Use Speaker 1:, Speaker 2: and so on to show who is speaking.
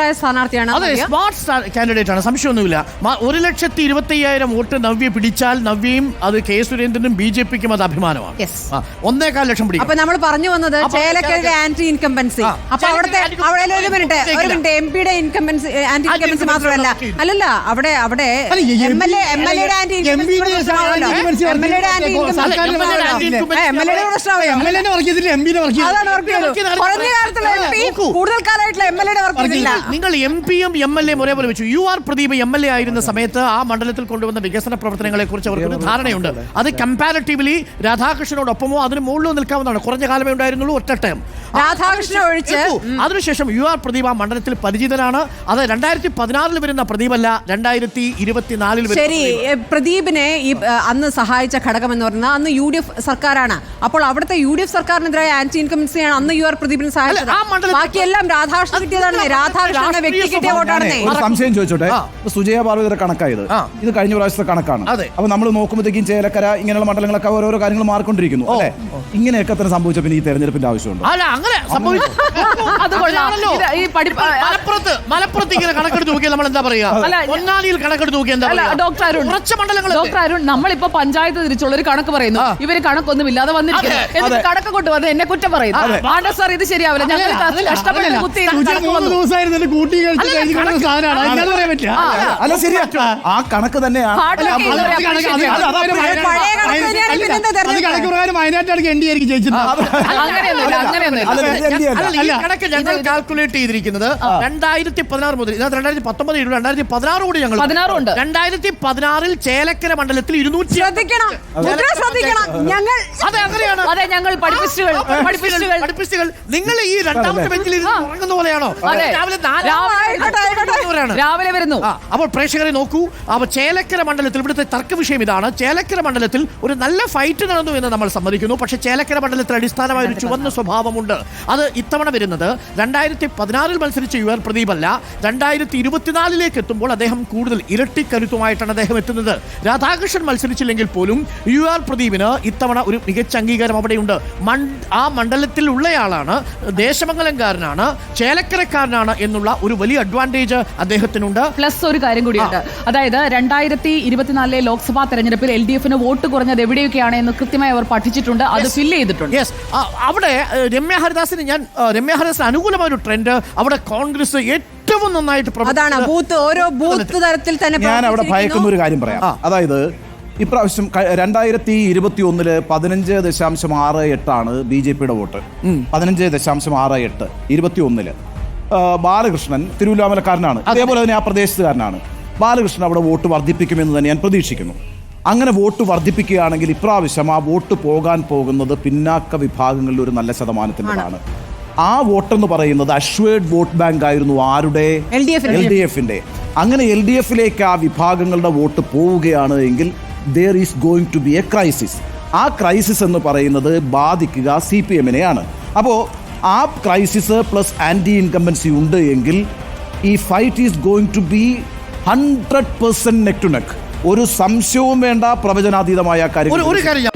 Speaker 1: സ്മാർട്ടായ സ്ഥാനാർത്ഥിയാണ്
Speaker 2: അതെ smart candidate ആണ്. സംശയമൊന്നുമില്ല. ഒരു ലക്ഷത്തി ഇരുപത്തി അയ്യായിരം വോട്ട് നവ്യ പിടിച്ചാൽ നവ്യയും അത് കെ സുരേന്ദ്രനും ബി ജെ പിക്കും അത് അഭിമാനമാണ്. ഒന്നേകാൽ ലക്ഷം പിടിക്കും.
Speaker 1: അപ്പൊ നമ്മൾ പറഞ്ഞു വന്നത് ചേലക്കരയുടെ ആന്റി ഇൻകംബൻസി അപ്പൊ അവിടുത്തെ അവിടെ ഒരു മിനിറ്റ് ഒരു. മിനിറ്റ് എം പിയുടെ ഇൻകംബൻസി ആന്റി ഇൻകംബൻസി മാത്രമല്ല. അല്ലല്ല അവിടെ അവിടെ M L A M L എയുടെ ആന്റി
Speaker 3: യുടെ
Speaker 1: എം എൽ എയുടെ ആന്റി
Speaker 3: സർക്കാരിന്റെ
Speaker 2: എം എൽ എയുടെ
Speaker 1: പ്രശ്നമായോ
Speaker 3: എം എൽ എം
Speaker 1: അതാണ് കുറഞ്ഞ കാലത്തുള്ള. കൂടുതൽ കാലമായിട്ടുള്ള എം എൽ എയുടെ വർക്ക് ചെയ്തില്ല
Speaker 2: നിങ്ങൾ എം പിയും എം എൽ എയും ഒരേപോലെ വെച്ചു. U R Pradeep M L A ആയിരുന്ന സമയത്ത് ആ മണ്ഡലത്തിൽ കൊണ്ടുവന്ന വികസന പ്രവർത്തനങ്ങളെ കുറിച്ച് അവർക്ക് ഒരു ധാരണയുണ്ട്. അത് കമ്പാരിറ്റീവ്ലി രാധാകൃഷ്ണനോടൊപ്പമോ അതിന് മുകളിലോ നിൽക്കാവുന്നതാണ്. കുറഞ്ഞ കാലമേ ഉണ്ടായിരുന്നുള്ളൂ ഒറ്റ ടൈം.
Speaker 1: രാധാകൃഷ്ണൻ ഒഴിച്ച്
Speaker 2: അതിനുശേഷം യു ആർ പ്രദീപ് ആ മണ്ഡലത്തിൽ പരിചിതനാണ്. അത് രണ്ടായിരത്തി പതിനാറിൽ വരുന്ന പ്രദീപല്ല രണ്ടായിരത്തി ഇരുപത്തിനാലിൽ വരുന്ന
Speaker 1: ശരി പ്രദീപിനെ ഈ അന്ന് സഹായിച്ച ഘടകം എന്ന് പറഞ്ഞാൽ അന്ന് യു ഡി എഫ് സർക്കാരാണ്. അപ്പോൾ അവിടുത്തെ യു ഡി എഫ് സർക്കാരിനെതിരായ ആന്റി ഇൻകംബൻസിയാണ് അന്ന് യു ആർ പ്രദീപിനെ സഹായിച്ചത്. ബാക്കിയെല്ലാം രാധാകൃഷ്ണൻ കിട്ടിയതാണെന്നേ രാധാകൃഷ്ണ എന്ന വ്യക്തി കിട്ടിയ വോട്ടാണെന്നേ.
Speaker 3: ഒരു സംശയം ചോദിച്ചോട്ടെ. ഇപ്പൊ സുജയ പാർവതിയുടെ കണക്കായത്.
Speaker 2: ആ.
Speaker 3: ഇത് കഴിഞ്ഞ പ്രാവശ്യത്തെ കണക്കാണ്.
Speaker 2: അതെ.
Speaker 3: അപ്പൊ നമ്മൾ നോക്കുമ്പോഴത്തേക്കും ചേലക്കര ഇങ്ങനെയുള്ള മണ്ഡലങ്ങളൊക്കെ ഓരോരോ കാര്യങ്ങൾ മാറിക്കൊണ്ടിരിക്കുന്നു. അല്ലെ? ഇങ്ങനെയൊക്കെ തന്നെ സംഭവിച്ച പിന്നെ ഈ തെരഞ്ഞെടുപ്പിന്റെ ആവശ്യമുണ്ട്?
Speaker 2: അല്ല അങ്ങനെ സംഭവിച്ചു.
Speaker 4: അത് കൊള്ളാം.
Speaker 2: അങ്ങനെയാണല്ലോ.
Speaker 4: ഇത് ഈ പഠിപ്പ് ആ,
Speaker 2: മലപ്പുറത്ത് മലപ്പുറത്ത് ഇങ്ങനെ കണക്കെടുത്ത് നോക്കിയാൽ നമ്മൾ എന്താ പറയാ
Speaker 4: അല്ല,
Speaker 2: പൊന്നാനിയിൽ കണക്കെടുത്ത് നോക്കിയാൽ എന്താ
Speaker 4: അല്ല
Speaker 2: പറയാ
Speaker 4: ഡോക്ടർ അരുൺ.
Speaker 2: കുറച്ച് മണ്ഡലങ്ങൾ
Speaker 4: ഡോക്ടർ അരുൺ നമ്മളിപ്പോ പഞ്ചായത്ത് തിരിച്ചുള്ള ഒരു കണക്ക് പറയുന്നു.
Speaker 2: ആ.
Speaker 4: ഇവർ കണക്കൊന്നും ഇല്ലാതെ വന്നിരിക്കുന്നു.
Speaker 2: അതെ,
Speaker 4: എന്നിട്ട്
Speaker 3: അതെ.
Speaker 4: കണക്ക് കൊണ്ടുവന്ന് എന്നെ കുറ്റം പറയുന്നു. വേണ്ട സാർ ഇത് ശരിയാവില്ല. ഞങ്ങൾ കഷ്ടപ്പെട്ട്. കുത്തി.
Speaker 3: ദിവസമായിരുന്നു കൂട്ടി കഴിച്ച് സാധനമാണ് പറയാൻ പറ്റില്ല
Speaker 4: ആ.
Speaker 3: അല്ല ശരിയാ ആ കണക്ക് തന്നെയാണ്
Speaker 1: പഴയ കണക്ക് തന്നെയാണ്
Speaker 3: എൻ ഡി ആയിരിക്കും ജയിച്ചിട്ടുണ്ട്
Speaker 2: ഞങ്ങൾ കാൽക്കുലേറ്റ് ചെയ്തിരിക്കുന്നത് രണ്ടായിരത്തി പതിനാറ് മുതൽ ഇതിനകത്ത് രണ്ടായിരത്തി പത്തൊമ്പത് ഇരുപത് രണ്ടായിരത്തി പതിനാറ് കൂടി ഞങ്ങൾ. രണ്ടായിരത്തി പതിനാറിൽ ചേലക്കര മണ്ഡലത്തിൽ ഇരുന്നൂറ്റി
Speaker 1: ശ്രദ്ധിക്കണം. മുദ്ര ശ്രദ്ധിക്കണം. ഞങ്ങൾ
Speaker 2: അതെ അങ്ങനെയാണ്.
Speaker 4: അതെ ഞങ്ങൾ
Speaker 2: നിങ്ങൾ ഈ രണ്ടാമത്തെ ബെഞ്ചിൽ ഉറങ്ങുന്ന പോലെയാണോ? രാവിലെ.
Speaker 4: രാവിലെ വരുന്നു.
Speaker 2: അപ്പോൾ പ്രേക്ഷകരെ നോക്കൂ. അപ്പോൾ ചേലക്കര മണ്ഡലത്തിൽ ഇവിടുത്തെ തർക്ക വിഷയം ഇതാണ്. ചേലക്കര മണ്ഡലത്തിൽ ഒരു നല്ല ഫൈറ്റ് നടന്നു എന്ന് നമ്മൾ സമ്മതിക്കുന്നു. പക്ഷേ ചേലക്കര മണ്ഡലത്തിൽ അടിസ്ഥാനമായ ഒരു ചുവന്ന സ്വഭാവമുണ്ട്. അത് ഇത്തവണ വരുന്നത് രണ്ടായിരത്തി പതിനാറിൽ മത്സരിച്ച യു ആർ പ്രദീപ് അല്ല രണ്ടായിരത്തി ഇരുപത്തിനാലിലേക്ക് എത്തുമ്പോൾ അദ്ദേഹം കൂടുതൽ ഇരട്ടിക്കരുത്തുമായിട്ടാണ് അദ്ദേഹം എത്തുന്നത്. രാധാകൃഷ്ണൻ മത്സരിച്ചില്ലെങ്കിൽ പോലും യു ആർ പ്രദീപിന് ഇത്തവണ ഒരു മികച്ച അംഗീകാരം അവിടെയുണ്ട്. ആ മണ്ഡലത്തിൽ ഉള്ളയാളാണ് ദേശമംഗലംകാരനാണ് ചേലക്കരക്കാരനാണ് എന്നുള്ള ഒരു വലിയ അഡ്വാന്റേജ് അദ്ദേഹത്തിനുണ്ട്.
Speaker 4: പ്ലസ് ഒരു കാര്യം കൂടിയുണ്ട്. അതായത് രണ്ടായിരത്തി ഇരുപത്തിനാലിലെ ലോക്സഭാ തെരഞ്ഞെടുപ്പിൽ എൽ ഡി എഫിന് വോട്ട് കുറഞ്ഞത് എവിടെയൊക്കെയാണ്? എന്ന് കൃത്യമായി അവർ പഠിച്ചിട്ടുണ്ട് അത് ഫില്ല് ചെയ്തിട്ടുണ്ട്.
Speaker 2: യെസ് അവിടെ രമ്യ ഹരിദാസിന് ഞാൻ രമ്യ ഹരിദാസിന് അനുകൂലമായ ഒരു ട്രെൻഡ് അവിടെ കോൺഗ്രസ് ഏറ്റവും നന്നായിട്ട്
Speaker 1: അതാണ് ബൂത്ത് ഓരോ ബൂത്ത് തരത്തിൽ തന്നെ
Speaker 3: ഞാൻ അവിടെ. ഭയക്കുന്ന ഒരു കാര്യം പറയാം. അതായത് ഇപ്രാവശ്യം രണ്ടായിരത്തി ഇരുപത്തി ഒന്നിൽ പതിനഞ്ച് ദശാംശം ആറ് എട്ടാണ് ബി ജെ പിയുടെ വോട്ട്. പതിനഞ്ച് ദശാംശം ആറ് എട്ട് ഇരുപത്തി ഒന്നിൽ ബാലകൃഷ്ണൻ തിരുവല്ലാമലക്കാരനാണ്. അതേപോലെ തന്നെ ആ പ്രദേശത്തുകാരനാണ്. ബാലകൃഷ്ണൻ അവിടെ വോട്ട് വർദ്ധിപ്പിക്കുമെന്ന് തന്നെ ഞാൻ പ്രതീക്ഷിക്കുന്നു. അങ്ങനെ വോട്ട് വർദ്ധിപ്പിക്കുകയാണെങ്കിൽ ഇപ്രാവശ്യം ആ വോട്ട് പോകാൻ പോകുന്നത് പിന്നാക്ക വിഭാഗങ്ങളിൽ ഒരു നല്ല ശതമാനത്തിന്റെതാണ്. ആ വോട്ടെന്ന് പറയുന്നത് അഷ്വേഡ് വോട്ട് ബാങ്ക് ആയിരുന്നു ആരുടെ. എൽ ഡി എഫിന്റെ അങ്ങനെ എൽ ഡി എഫിലേക്ക് ആ വിഭാഗങ്ങളുടെ വോട്ട് പോവുകയാണ് എങ്കിൽ there is going to be a crisis ആ ക്രൈസിസ് എന്ന് പറയുന്നത് ബാധിക്കുക സി പി എമ്മിനെയാണ്. അപ്പോൾ ആ ക്രൈസിസ് പ്ലസ് ആന്റി ഇൻകമ്പൻസി ഉണ്ട് എങ്കിൽ ഈ fight is going to be hundred percent neck to neck ഒരു സംശയവും വേണ്ട പ്രവചനാതീതമായ
Speaker 2: കാര്യം ഒരു കാര്യം